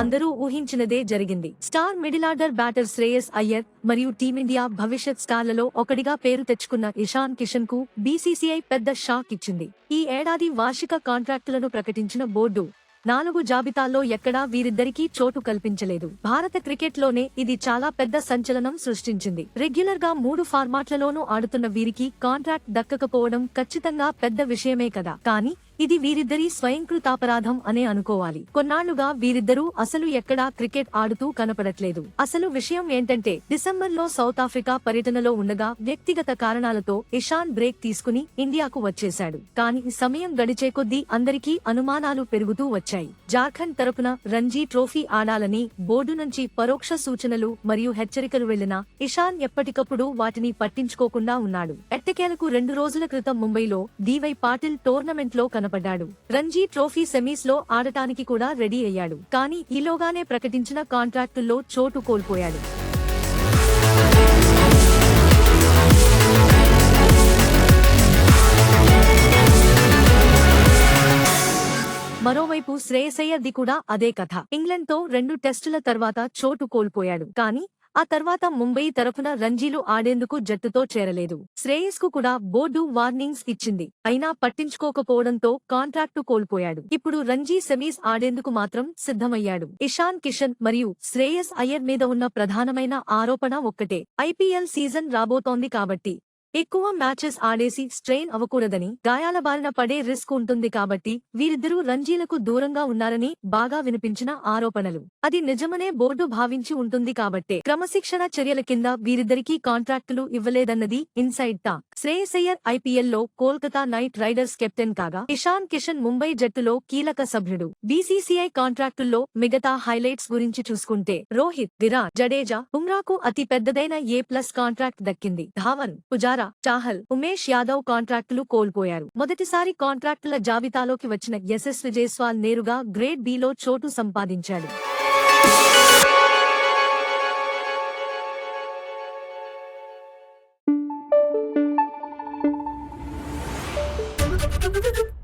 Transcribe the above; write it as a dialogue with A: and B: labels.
A: అందరూ ఊహించినదే జరిగింది. Star middle order batter Shreyas Iyer మరియు టీమిండియా భవిష్యత్ స్టార్లలో ఒకటిగా పేరు తెచ్చుకున్న ఇషాన్ కిషన్కు బీసీసీఐ పెద్ద షాక్ ఇచ్చింది. ఈ ఏడాది వార్షిక కాంట్రాక్టులను ప్రకటించిన బోర్డు నాలుగు జాబితాల్లో ఎక్కడా వీరిద్దరికీ చోటు కల్పించలేదు. భారత క్రికెట్లోనే ఇది చాలా పెద్ద సంచలనం సృష్టించింది. రెగ్యులర్గా మూడు ఫార్మాట్లలోనూ ఆడుతున్న వీరికి కాంట్రాక్ట్ దక్కకపోవడం ఖచ్చితంగా పెద్ద విషయమే కదా. కానీ ఇది వీరిద్దరి స్వయంకృతాపరాధం అనే అనుకోవాలి. కొన్నాళ్ళుగా వీరిద్దరూ అసలు ఎక్కడా క్రికెట్ ఆడుతూ కనపడట్లేదు. అసలు విషయం ఏంటంటే డిసెంబర్లో సౌత్ ఆఫ్రికా పర్యటనలో ఉండగా వ్యక్తిగత కారణాలతో ఇషాన్ బ్రేక్ తీసుకుని ఇండియాకు వచ్చేశాడు. కానీ సమయం గడిచే కొద్దీ అందరికీ అనుమానాలు పెరుగుతూ వచ్చాయి. జార్ఖండ్ తరపున రంజీ ట్రోఫీ ఆడాలని బోర్డు నుంచి పరోక్ష సూచనలు మరియు హెచ్చరికలు వెళ్ళినా ఇషాన్ ఎప్పటికప్పుడు వాటిని పట్టించుకోకుండా ఉన్నాడు. ఎట్టకేలకు రెండు రోజుల క్రితం ముంబైలో డివై పాటిల్ టోర్నమెంట్లో కనపడ్డాడు రంజీ ట్రోఫీ సెమీస్లో ఆడటానికి కూడా రెడీ అయ్యాడు. కానీ ఈలోగానే ప్రకటించిన కాంట్రాక్టుల్లో చోటు కోల్పోయాడు. మరోవైపు శ్రేయసయ్యర్ది కూడా అదే కథ. ఇంగ్లండ్తో రెండు టెస్టుల తర్వాత చోటు కోల్పోయాడు. కానీ ఆ తర్వాత ముంబై తరఫున రంజీలు ఆడేందుకు జట్టుతో చేరలేదు. శ్రేయస్కు కూడా బోర్డు వార్నింగ్స్ ఇచ్చింది. అయినా పట్టించుకోకపోవడంతో కాంట్రాక్టు కోల్పోయాడు. ఇప్పుడు రంజీ సెమీస్ ఆడేందుకు మాత్రం సిద్ధమయ్యాడు. ఇషాన్ కిషన్ మరియు శ్రేయస్ అయ్యర్ మీద ఉన్న ప్రధానమైన ఆరోపణ ఒక్కటే. ఐపీఎల్ సీజన్ రాబోతోంది కాబట్టి ఎక్కువ మ్యాచెస్ ఆడేసి స్ట్రెయిన్ అవ్వకూడదని గాయాల బారిన పడే రిస్క్ ఉంటుంది కాబట్టి వీరిద్దరూ రంజీలకు దూరంగా ఉన్నారని బాగా వినిపించిన ఆరోపణలు. అది నిజమనే బోర్డు భావించి ఉంటుంది కాబట్టే క్రమశిక్షణ చర్యల కింద వీరిద్దరికీ కాంట్రాక్టులు ఇవ్వలేదన్నది ఇన్సైడ్ టాక్. శ్రేయసయ్యర్ ఐపీఎల్లో కోల్కతా నైట్ రైడర్స్ కెప్టెన్ కాగా ఇషాన్ కిషన్ ముంబై జట్టులో కీలక సభ్యుడు. బీసీసీఐ కాంట్రాక్టుల్లో మిగతా హైలైట్స్ గురించి చూసుకుంటే రోహిత్ విరాట్ జడేజా బుమ్రాకు అతి పెద్దదైన ఏ ప్లస్ కాంట్రాక్ట్ దక్కింది. ధావన్ పుజారా చాహల్ ఉమేష్ యాదవ్ కాంట్రాక్టులు కోల్పోయారు మొదటిసారి కాంట్రాక్టుల జాబితాలోకి వచ్చిన యశస్వి జైస్వాల్ నేరుగా గ్రేడ్ బిలో చోటు సంపాదించాడు
B: Thank you.